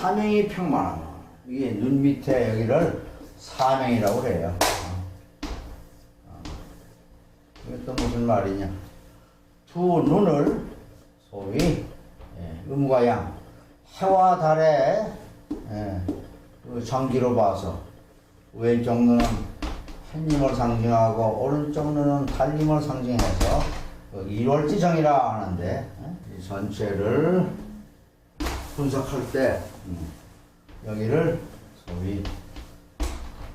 사명이 평만하면 이게 눈 밑에 여기를 사명이라고 그래요. 어. 이게 또 무슨 말이냐? 두 눈을 소위 예, 음과 양 해와 달의 예, 그 정기로 봐서 왼쪽 눈은 햇님을 상징하고 오른쪽 눈은 달님을 상징해서 그 일월지정이라 하는데 예, 이 전체를 분석할 때 음, 여기를 소위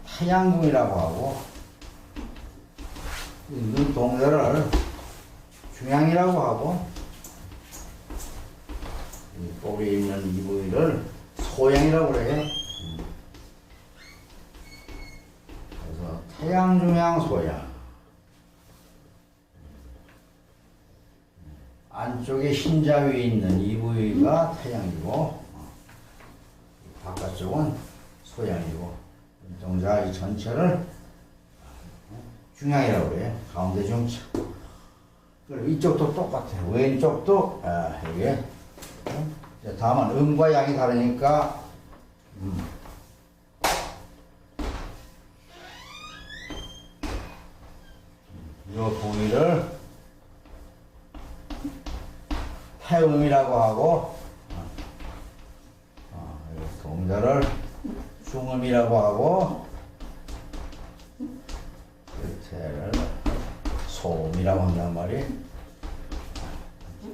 태양궁이라고 하고 이 눈동자를 중양이라고 하고 이 꼬리에 있는 이 부위를 소양이라고 그래요. 음. 그래서 태양 중양 소양. 안쪽에 흰자 위에 있는 이 부위가 태양이고 어, 바깥쪽은 소양이고 눈동자 이 전체를 어, 중양이라고 그래요. 가운데 중차. 그리고 이쪽도 똑같아요. 왼쪽도 아, 이게 어? 다만 음과 양이 다르니까 음. 이 부위를 태음이라고 하고 어, 어, 이 동자를 중음이라고 하고 끝에를 소음이라고 한단 말이에요.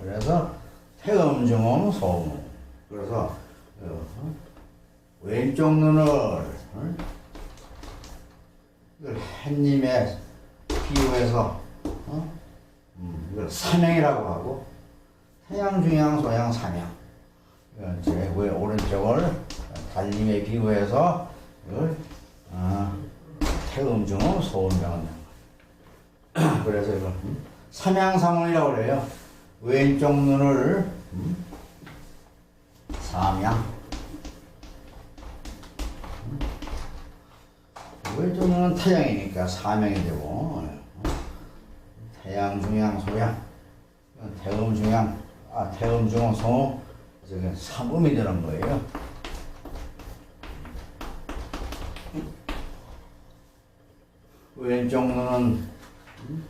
그래서 태음, 중음, 소음. 그래서 어, 왼쪽 눈을 어? 이걸 햇님에 비유해서 어? 음, 이걸 삼양이라고 하고 태양, 중양, 소양, 삼양. 이제 왜 오른쪽을 달님에 비유해서 이걸 어, 태음, 중음, 소음이라고 한다. 그래서 이걸 음? 삼양삼원이라고 그래요. 왼쪽 눈을 음? 삼양 음? 왼쪽 눈은 태양이니까 사명이 되고 어? 태양 중양 소양 태음 중양 아 소음 그래서 그냥 삼음이 되는 거예요. 왼쪽 눈은 음?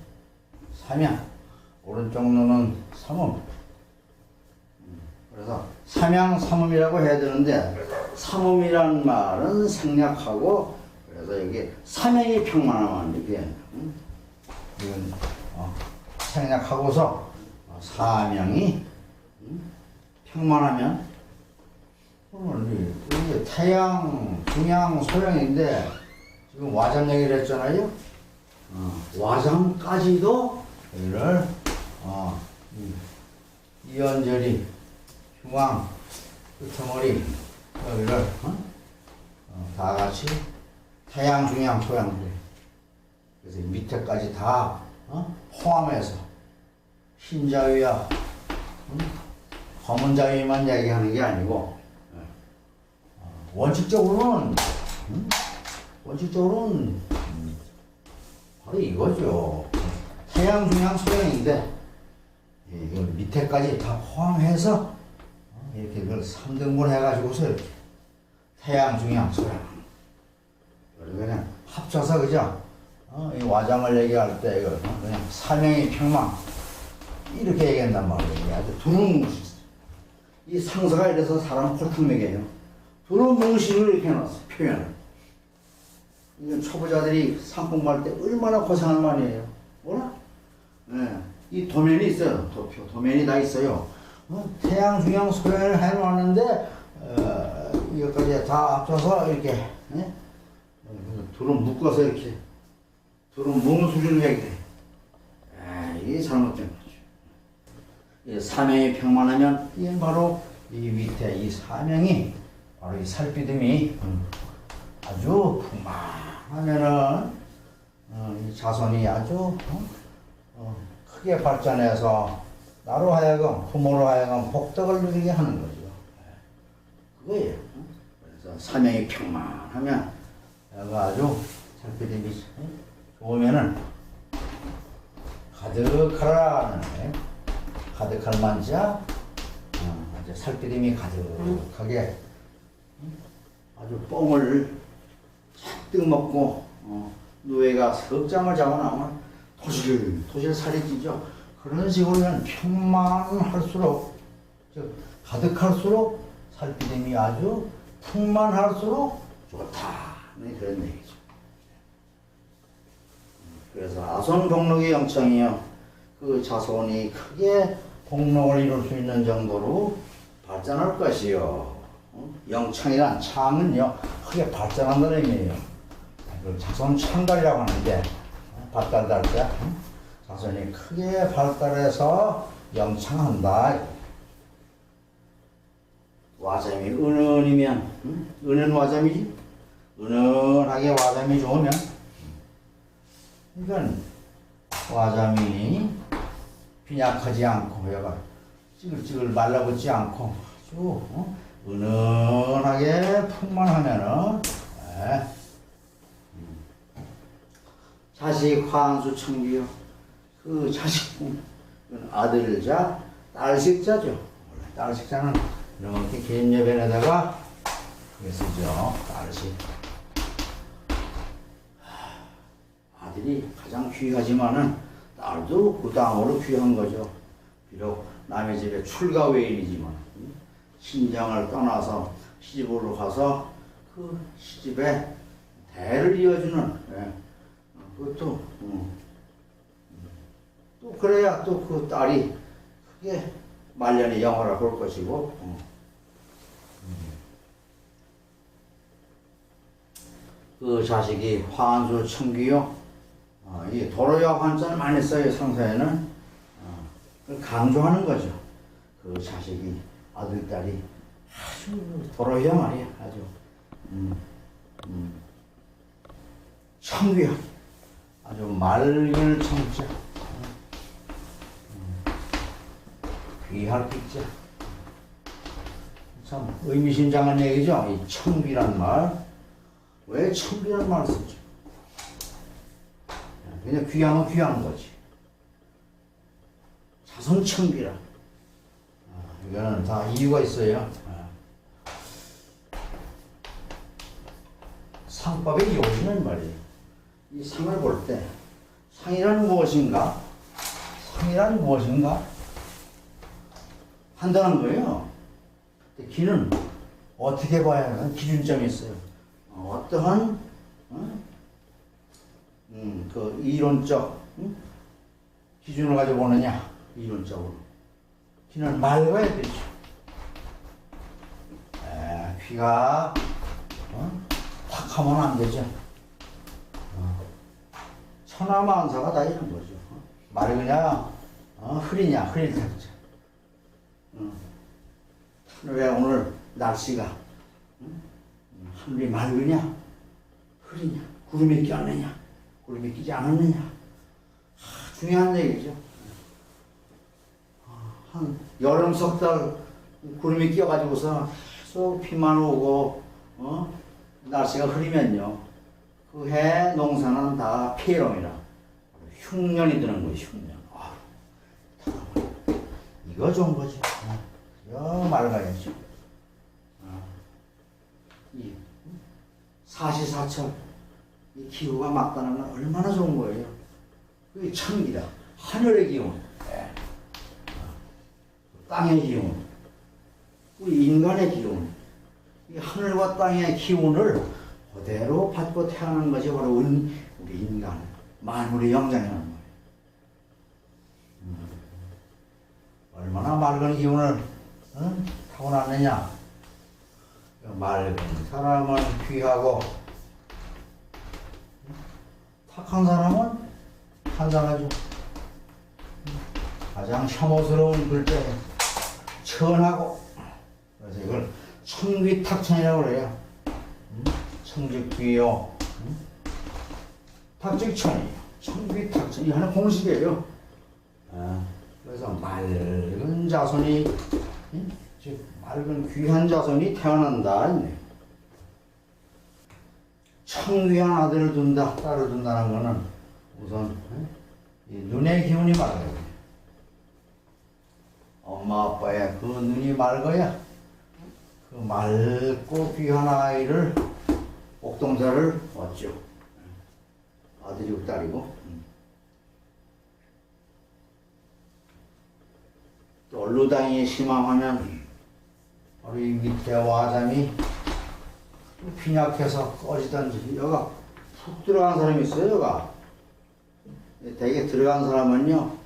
삼양 오른쪽 눈은 삼음. 그래서 삼양 삼음이라고 해야 되는데 삼음이란 말은 생략하고 그래서 여기 삼양이 평만하면 이게 음? 이건 어, 생략하고서 어, 사명이 음? 평만하면 이게 태양, 중양, 소양인데 지금 와장 얘기를 했잖아요. 어, 와장까지도 여기를 어, 이, 이연절이 흉왕 끄트머리 여기를 어? 어, 다 같이 태양 중양 소양 그래. 그래서 밑에까지 다 어? 포함해서 흰자위야 음? 검은 자위만 얘기하는 게 아니고 예. 어, 원칙적으로는 음? 원칙적으로는 음, 바로 이거죠. 태양, 중양, 소양인데 예, 이걸 밑에까지 다 포함해서 어, 이렇게 그걸 3등분 해가지고서 이렇게 태양, 중양, 소양 그냥 합쳐서 그죠? 어, 이 와장을 얘기할 때 이거 어, 그냥 사명이 평망 이렇게 얘기한단 말이에요. 아주 두루뭉실 이 상사가 이래서 사람 홀탕 먹여요. 두루뭉실을 이렇게 해놨어 표현을. 이건 초보자들이 상품 갈때 얼마나 고생할 말이에요. 뭐라? 네. 이 도면이 있어요. 도표. 도면이 다 있어요. 어? 태양, 중양, 소양을 해놓았는데, 어, 이것까지 다 합쳐서 이렇게, 네? 둘을 묶어서 이렇게, 둘을 묶는 수준을 돼. 아, 이게 잘못된 거죠. 이 사명이 평만하면, 이게 바로 이 밑에 이 사명이, 바로 이 살피듬이 아주 풍만하면은, 어, 이 자손이 아주, 어? 어, 크게 발전해서 나로 하여금 부모로 하여금 복덕을 누리게 하는 거죠. 그거예요. 그래서 사명이 평만하면 내가 아주 살피림이 좋으면은 가득하라는 가득할 만자 어, 아주 살피림이 가득하게 아주 뻥을 잔뜩 먹고 어, 누에가 석장을 잡아나면 토실 토실 살이 찌죠. 그런 식으로 그냥 평만할수록 즉 가득할수록 살피됨이 아주 풍만할수록 좋다. 네, 그런 얘기죠. 그래서 아손 복록의 영창이요. 그 자손이 크게 복록을 이룰 수 있는 정도로 발전할 것이요. 어? 영창이란 창은요, 크게 발전한다는 의미예요. 그 자손 창달이라고 하는데, 어? 발달할 때, 어? 자손이 크게 발달해서 영창한다. 와잠이 은은이면, 응? 은은 와잠이지? 은은하게 와잠이 좋으면, 이건 와잠이 빈약하지 않고, 여가 찌글찌글 말라붙지 않고, 아주, 어? 은은하게 풍만 하면은 예. 음. 자식 환수 청기요 그 자식 그건 아들자 딸식자죠 원래 딸식자는 이렇게 개인여변에다가 그게 쓰죠 딸식 아들이 가장 귀하지만은 딸도 그 다음으로 귀한 거죠 비록 남의 집에 출가 외인이지만 음? 신장을 떠나서 시집으로 가서 그 시집에 대를 이어주는 예. 어, 그것도 음. 또 그래야 또 그 딸이 크게 말년의 영화를 볼 것이고 음. 그 자식이 환수 청기요 어, 이 도로야 환자를 많이 써요 상사에는. 어, 강조하는 거죠. 그 자식이 아들 딸이 아주 도로야 말이야 아주. 음, 음. 청귀야. 아주 맑은 청자 음. 귀할 빛자 참 의미심장한 얘기죠. 이 청귀란 말 왜 청귀란 말을 쓰죠 그냥 귀하면 귀한 거지 자손 청귀라 이거는 다 이유가 있어요. 상법의 요지는 말이에요. 이 상을 볼 때 상이란 무엇인가? 상이란 무엇인가? 한다는 거예요. 기는 어떻게 봐야 하는 기준점이 있어요. 어, 어떠한 어? 음, 그 이론적 음? 기준을 가지고 보느냐 이론적으로. 귀는 맑아야 되죠. 에, 귀가 어? 탁 하면 안 되죠. 어. 천하만사가 다 이런 거죠. 어? 맑으냐, 어? 흐리냐, 흐릴 탁자. 어. 왜 오늘 날씨가 응? 하늘이 맑으냐, 흐리냐, 구름이 꼈느냐, 끼지 않았느냐. 하, 중요한 얘기죠. 한 여름 석 달 구름이 끼어가지고서 계속 비만 오고 어? 날씨가 흐리면요 그 해 농사는 다 폐렴이라 흉년이 드는 거예요 흉년 아, 이거 좋은 거지 어, 맑아야죠 어. 이 사시사철 이 기후가 건 얼마나 좋은 거예요 그게 천기다 하늘의 기운 예. 땅의 기운, 우리 인간의 기운, 이 하늘과 땅의 기운을 그대로 받고 태어난 것이 바로 우리 인간, 만물의 영장이라는 거예요. 음. 얼마나 맑은 기운을 응? 타고났느냐? 그 맑은 사람은 귀하고 탁한 사람은 한산하죠. 가장 혐오스러운 글자예요. 천하고 그래서 이걸 청귀탁천이라고 그래요. 음? 청직귀요. 음? 탁직천이에요. 청귀탁천. 이 하나 공식이에요. 아, 그래서 맑은 자손이 음? 즉 맑은 귀한 자손이 태어난다. 청귀한 아들을 둔다, 딸을 둔다는 거는 우선 이 눈의 기운이 맑아요. 엄마 아빠의 그 눈이 맑아야 그그 맑고 귀한 아이를 옥동자를 얻죠. 아들이고 딸이고. 또 루당이 심함하면 바로 이 밑에 와잠이 빈약해서 꺼지던지 여가 푹 들어간 사람이 있어요 여가. 대개 들어간 사람은요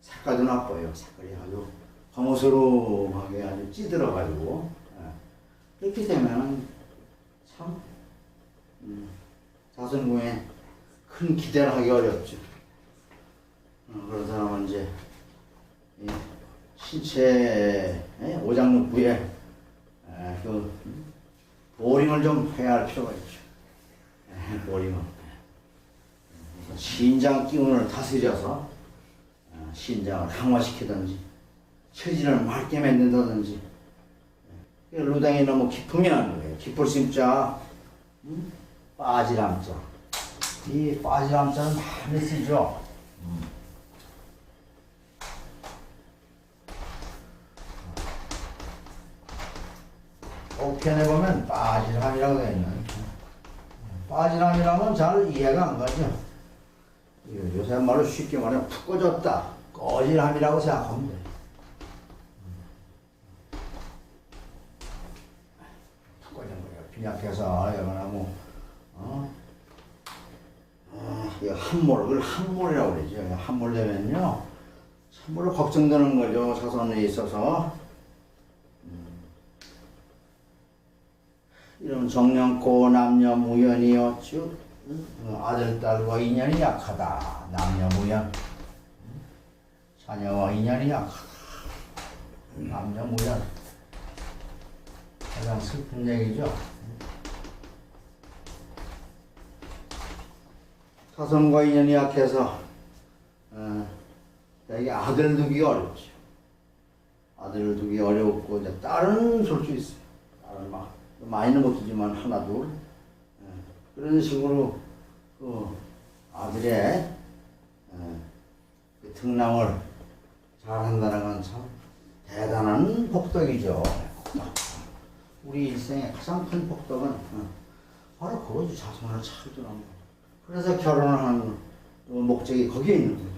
색깔도 나빠요. 색깔이 아주 거무스름하게 아주 찌들어가지고. 예. 그렇게 되면은 참 음, 자선궁에 큰 기대를 하기 어렵죠. 어, 그런 사람은 이제 이 신체 예, 오장육부에 에, 그 보링을 좀 해야 할 필요가 있죠. 에, 보링을 신장 기운을 다스려서 어, 신장을 강화시키든지 체질을 맑게 만든다든지 예, 루당이 너무 깊으면 그래요. 깊을 심자 음? 빠지람자 이 빠지람자는 많이 쓰죠. 옥편에 보면 빠지람이라고 되어 있는 빠지람이라면 잘 이해가 안 가죠. 요새 말로 쉽게 말하면 푹 꺼졌다. 꺼지람이라고 생각하면 돼. 푹 꺼진 거예요. 빈약해서 여거나 뭐 어? 아, 이 함몰, 그걸 함몰이라고 그러죠. 함몰 되면요. 참으로 걱정되는 거죠. 사선에 있어서. 정년고 남녀 무연이요 즉 어, 아들 딸과 인연이 약하다. 남녀 무연. 자녀와 인연이 약하다. 남녀 무연. 가장 슬픈 얘기죠. 사선과 인연이 약해서 어, 되게 아들 두기 어렵죠. 아들을 두기 어렵고 이제 딸은 줄수 있어요. 딸은 막 많이는 못 주지만 하나 둘 예, 그런 식으로 그 아들의 예, 그 등남을 잘한다는 건 참 대단한 복덕이죠. 복덕. 우리 일생의 가장 큰 복덕은 어, 바로 그거지 자손을 잘 두는 거. 그래서 결혼을 하는 그 목적이 거기에 있는 거죠.